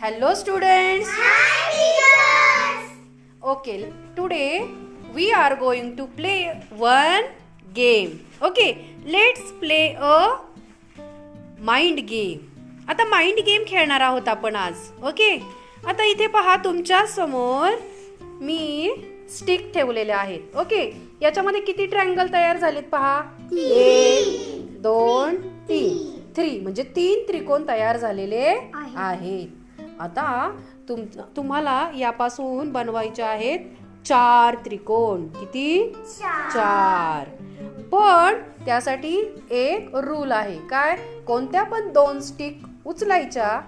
Hello students. Okay, today we are going to play one game. Okay, let's play a mind game आता mind game खेळणार आहोत आपण आज. Okay आता इथे पहा तुमच्यासमोर मी स्टिक ठेवलेले आहेत ओके याच्यामध्ये किती ट्रँगल तयार झालेत पहा? दोन तीन. थ्री. म्हणजे तीन त्रिकोण तयार झालेले आहेत. आता तुम तुम्हाला यापासून बनवायचे आहेत चार त्रिकोण. किती? चार. पण त्यासाठी एक रूल आहे. काय? कोणत्या पण दोन स्टिक उचलायच्या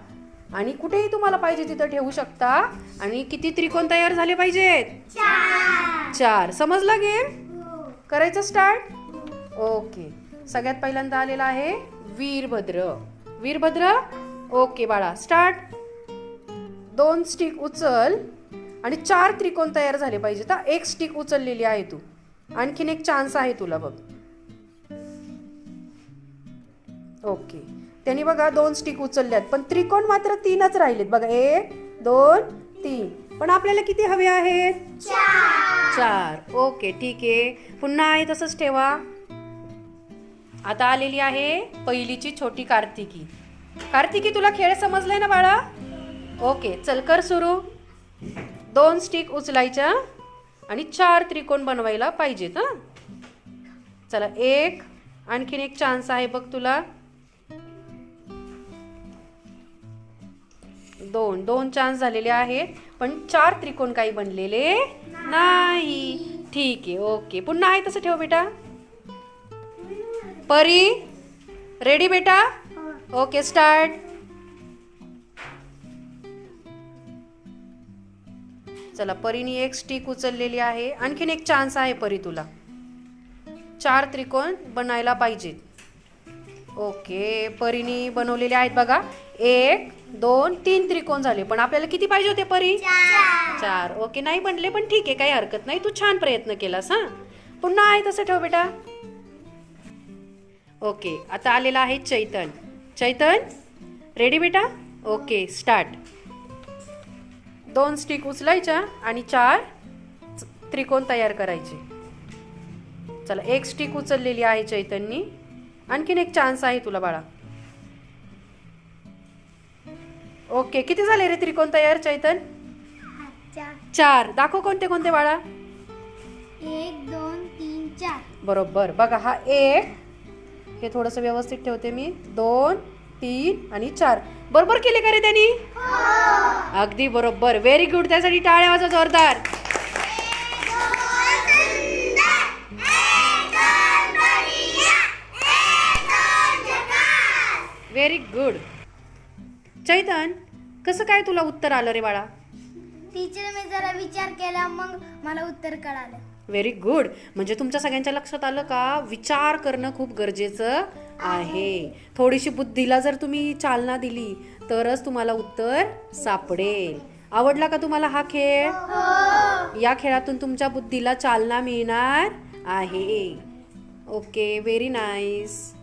आणि कुठेही तुम्हाला पाहिजे तिथं ठेवू शकता. आणि किती त्रिकोण तयार झाले पाहिजेत? चार. समजला गेम करायचं स्टार्ट ओके सगळ्यात पहिल्यांदा आलेला आहे वीरभद्र. वीरभद्र? ओके बाळा. स्टार्ट दोन स्टिक उचल आणि चार त्रिकोण तयार झाले पाहिजे तर एक स्टिक उचललेली आहे तू. आणखीन एक चान्स आहे तुला बघ. ओके त्यांनी बघा दोन स्टिक उचलल्यात. पण त्रिकोण मात्र तीनच राहिलेत. बघा एक दोन तीन. पण आपल्याला किती हवे आहेत? चार. ओके ठीक आहे. पुन्हा आहे तसंच ठेवा. आता आलेली आहे पहिलीची छोटी कार्तिकी. कार्तिकी तुला खेळ समजलाय ना बाळा? ओके चल कर सुरू. दोन स्टिक उचलायच्या आणि चार त्रिकोण बनवायला पाहिजेत हां? चला एक आणखीन एक चान्स आहे बघ तुला. दोन दोन चान्स झालेले आहेत पण चार त्रिकोण काही बनलेले नाही. ठीक आहे ओके. पुन्हा आहे तसं ठेव बेटा. परी? रेडी बेटा? ओके स्टार्ट चला परीने एक स्टिक उचललेली आहे. आणखीन एक चान्स आहे परी तुला. चार त्रिकोण बनायला पाहिजेत. ओके परीने बनवलेले आहेत बघा. एक दोन तीन त्रिकोण झाले. पण आपल्याला किती पाहिजे होते परी? चार. ओके नाही बनले पण ठीक आहे. काही हरकत नाही. तू छान प्रयत्न केलास हा? पुन्हा आहे तसं ठेव बेटा. ओके आता आलेला आहे चैतन. चैतन? रेडी बेटा? ओके स्टार्ट दोन स्टिक उचलायच्या आणि चार त्रिकोण तयार करायचे. चला एक स्टिक उचललेली आहे चैतन्यनी आणखीन एक चान्स आहे तुला बाळा. ओके किती झाले रे त्रिकोण तयार चैतन? चार. दाखव कोणते कोणते बाळा? एक दोन तीन चार. बरोबर. बघा हा एक हे थोडंसं व्यवस्थित ठेवते मी. दोन तीन आणि चार. बरोबर केले का रे त्यांनी? अगदी बरोबर. व्हेरी गुड त्यासाठी टाळ्या वाजा जोरदार. व्हेरी गुड चैतन कसं काय तुला उत्तर आलं रे बाळा? टीचर मी जरा विचार केला मग मला उत्तर कळालं. व्हेरी गुड म्हणजे तुमच्या सगळ्यांच्या लक्षात आलं का? विचार करणं खूप गरजेचं आहे. थोडीशी बुद्धीला जर तुम्ही चालना दिली तरच तुम्हाला उत्तर सापडेल. आवडला का तुम्हाला हा खेळ? या खेळातून तुमच्या बुद्धीला चालना मिळणार आहे. Okay very nice